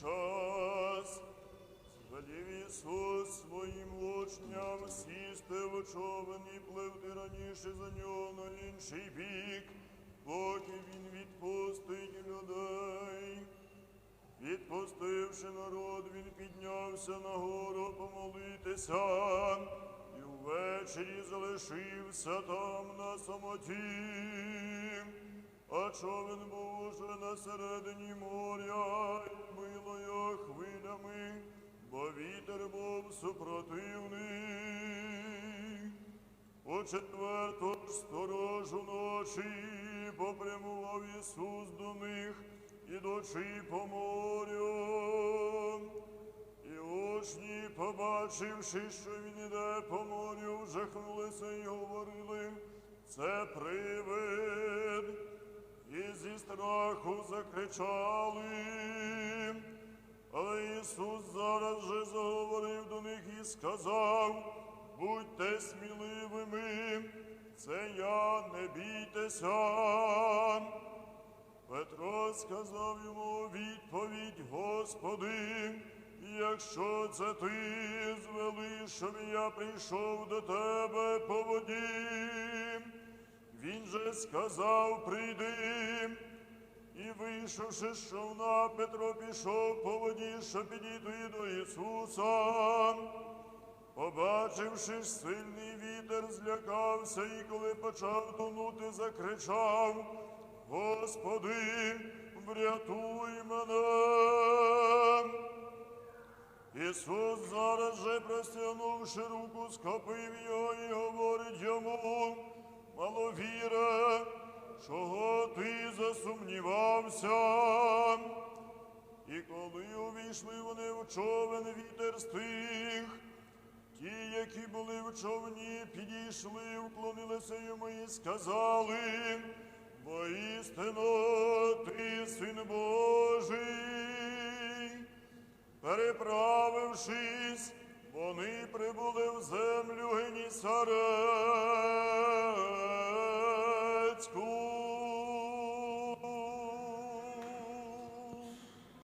час. Звелів Ісус своїм учням сісти в човен і пливти раніше за нього на інший бік, поки він відпустить людей. Відпустивши народ, він піднявся на гору помолитися, і ввечері залишився там на самоті. А човен був уже на середині моря, і хвилями, бо вітер був супротивний. У четверту сторожу ночі попрямував Ісус до них, ідучи по морю. І учні, побачивши, що він іде по морю, жахнулися і говорили, це привид. Страху закричали. Але Ісус зараз же заговорив до них і сказав, будьте сміливими, це я, не бійтеся. Петро сказав йому відповідь, Господи, якщо це ти звели, щоб я прийшов до тебе по воді. Він же сказав, прийди. І вийшовши з човна, Петро пішов по воді, щоб підійти до Ісуса. Побачивши сильний вітер, злякався, і коли почав тонути, закричав: Господи, врятуй мене. Ісус зараз же, простягнувши руку, схопив його і говорить йому, ти засумнівався? І коли увійшли вони в човен, вітер стих, ті, які були в човні, підійшли, вклонилися йому і сказали, воістину ти син Божий. Переправившись, вони прибули в землю Генісарет.